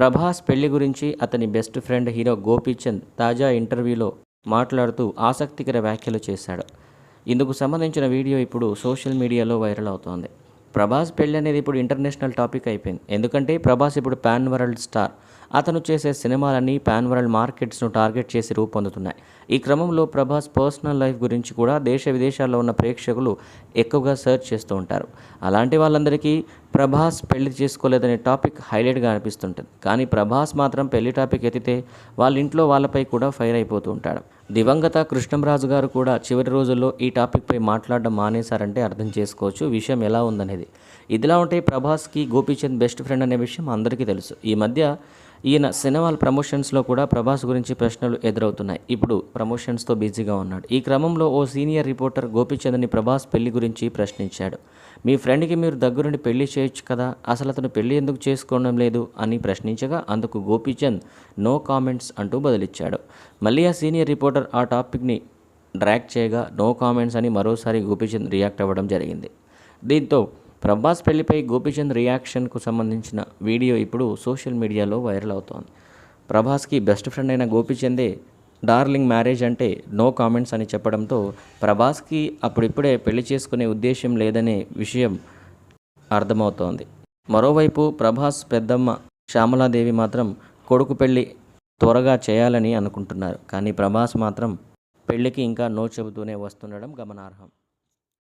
ప్రభాస్ పెళ్ళి గురించి అతని బెస్ట్ ఫ్రెండ్ హీరో గోపీచంద్ తాజా ఇంటర్వ్యూలో మాట్లాడుతూ ఆసక్తికర వ్యాఖ్యలు చేశాడు. ఇందుకు సంబంధించిన వీడియో ఇప్పుడు సోషల్ మీడియాలో వైరల్ అవుతోంది. ప్రభాస్ పెళ్ళి అనేది ఇప్పుడు ఇంటర్నేషనల్ టాపిక్ అయిపోయింది. ఎందుకంటే ప్రభాస్ ఇప్పుడు పాన్ వరల్డ్ స్టార్. అతను చేసే సినిమాలన్నీ పాన్ వరల్డ్ మార్కెట్స్ను టార్గెట్ చేసి రూపొందుతున్నాయి. ఈ క్రమంలో ప్రభాస్ పర్సనల్ లైఫ్ గురించి కూడా దేశ విదేశాల్లో ఉన్న ప్రేక్షకులు ఎక్కువగా సెర్చ్ చేస్తూ ఉంటారు. అలాంటి వాళ్ళందరికీ ప్రభాస్ పెళ్ళి చేసుకోలేదనే టాపిక్ హైలైట్గా అనిపిస్తుంటుంది. కానీ ప్రభాస్ మాత్రం పెళ్ళి టాపిక్ ఎత్తితే వాళ్ళ ఇంట్లో వాళ్ళపై కూడా ఫైర్ అయిపోతూ ఉంటాడు. దివంగత కృష్ణంరాజు గారు కూడా చివరి రోజుల్లో ఈ టాపిక్పై మాట్లాడడం మానేశారంటే అర్థం చేసుకోవచ్చు. విషయం ఎలా ఉందనేది. ఇదిలా ఉంటే ప్రభాస్కి గోపీచంద్ బెస్ట్ ఫ్రెండ్ అనే విషయం అందరికీ తెలుసు. ఈ మధ్య ఈయన సినిమాల ప్రమోషన్స్లో కూడా ప్రభాస్ గురించి ప్రశ్నలు ఎదురవుతున్నాయి. ఇప్పుడు ప్రమోషన్స్తో బిజీగా ఉన్నాడు. ఈ క్రమంలో ఓ సీనియర్ రిపోర్టర్ గోపీచంద్ని ప్రభాస్ పెళ్ళి గురించి ప్రశ్నించాడు. మీ ఫ్రెండ్కి మీరు దగ్గరుండి పెళ్ళి చేయొచ్చు కదా? అసలు అతను పెళ్ళి ఎందుకు చేసుకోవడం లేదు? అని ప్రశ్నించగా అందుకు గోపీచంద్ నో కామెంట్స్ అంటూ బదిలిచ్చాడు. మళ్ళీ ఆ సీనియర్ రిపోర్టర్ ఆ టాపిక్ని డ్రాక్ చేయగా నో కామెంట్స్ అని మరోసారి గోపీచంద్ రియాక్ట్ అవ్వడం జరిగింది. దీంతో ప్రభాస్ పెళ్ళిపై గోపీచంద్ రియాక్షన్కు సంబంధించిన వీడియో ఇప్పుడు సోషల్ మీడియాలో వైరల్ అవుతోంది. ప్రభాస్కి బెస్ట్ ఫ్రెండ్ అయిన గోపీచందే డార్లింగ్ మ్యారేజ్ అంటే నో కామెంట్స్ అని చెప్పడంతో ప్రభాస్కి అప్పుడిప్పుడే పెళ్ళి చేసుకునే ఉద్దేశం లేదనే విషయం అర్థమవుతోంది. మరోవైపు ప్రభాస్ పెద్దమ్మ శ్యామలాదేవి మాత్రం కొడుకు పెళ్ళి త్వరగా చేయాలని అనుకుంటున్నారు. కానీ ప్రభాస్ మాత్రం పెళ్ళికి ఇంకా నో చెబుతూనే వస్తుండడం గమనార్హం.